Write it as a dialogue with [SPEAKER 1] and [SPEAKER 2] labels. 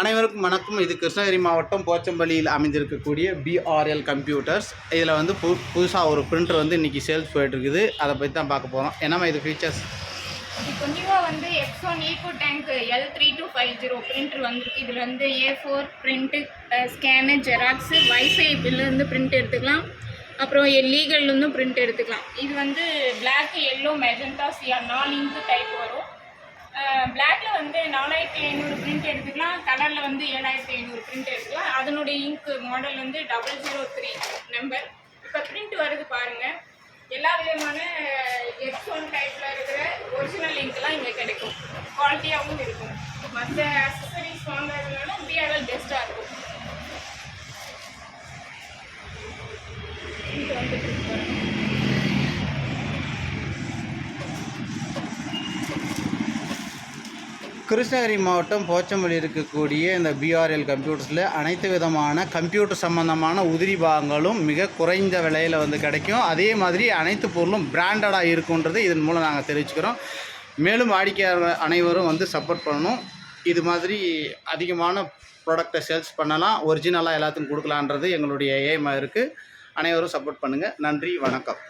[SPEAKER 1] அனைவருக்கும் வணக்கம். இது கிருஷ்ணகிரி மாவட்டம் போச்சம்பள்ளியில் அமைந்திருக்கக்கூடிய பிஆர்எல் கம்ப்யூட்டர்ஸ் இதில் வந்து பு புதுசாக ஒரு பிரிண்டர் வந்து இன்றைக்கி சேல்ஸ் போயிட்டுருக்குது. அதை பற்றி தான் பார்க்க போகிறோம் என்னம்மா இது ஃபீச்சர்ஸ்
[SPEAKER 2] இப்போ நியூவாக வந்து one eco tank L three two five zero printer வந்திருக்கு. இதில் வந்து A four print scan Xerox wifi பில்லேருந்து print எடுத்துக்கலாம். அப்புறம் லீகல்லேருந்தும் பிரிண்ட் எடுத்துக்கலாம். இது வந்து பிளாக் எல்லோ மெஜந்தா சியா நாலு இங்கு டைப் வரும். நாலாயிரத்தி ஐநூறு பிரிண்ட் எடுத்துக்கலாம். கலரில் வந்து ஏழாயிரத்தி ஐநூறு பிரிண்ட் எடுத்துக்கலாம். அதனுடைய இங்க் மாடல் வந்து டபுள் ஜீரோ த்ரீ நம்பர் இப்போ பிரிண்ட் வருது பாருங்கள் எல்லா விதமான ஹெட்ஃபோன் டைப்பில் இருக்கிற ஒரிஜினல் லிங்க்லாம் இங்கே கிடைக்கும். குவாலிட்டியாகவும் இருக்கும். மற்ற அக்சசரிஸ் வாங்குறதுனால பிஆர்எல் பெஸ்ட்டாக இருக்கும். வந்துட்டு
[SPEAKER 1] கிருஷ்ணகிரி மாவட்டம் போச்சம்பள்ளி இருக்கக்கூடிய இந்த பிஆர்எல் கம்ப்யூட்டர்ஸில் அனைத்து விதமான கம்ப்யூட்டர் சம்பந்தமான உதிரி பாகங்களும் மிக குறைந்த விலையில் வந்து கிடைக்கும். அதே மாதிரி அனைத்து பொருளும் பிராண்டடாக இருக்குன்றது இதன் மூலம் நாங்கள் தெரிவிச்சுக்கிறோம். மேலும் வாடிக்கையாளர் அனைவரும் வந்து சப்போர்ட் பண்ணணும். இது மாதிரி அதிகமான ப்ராடக்டை சேல்ஸ் பண்ணலாம். ஒரிஜினலாக எல்லாத்துக்கும் கொடுக்கலான்றது எங்களுடைய எய்மாக இருக்குது அனைவரும் சப்போர்ட் பண்ணுங்கள் நன்றி வணக்கம்.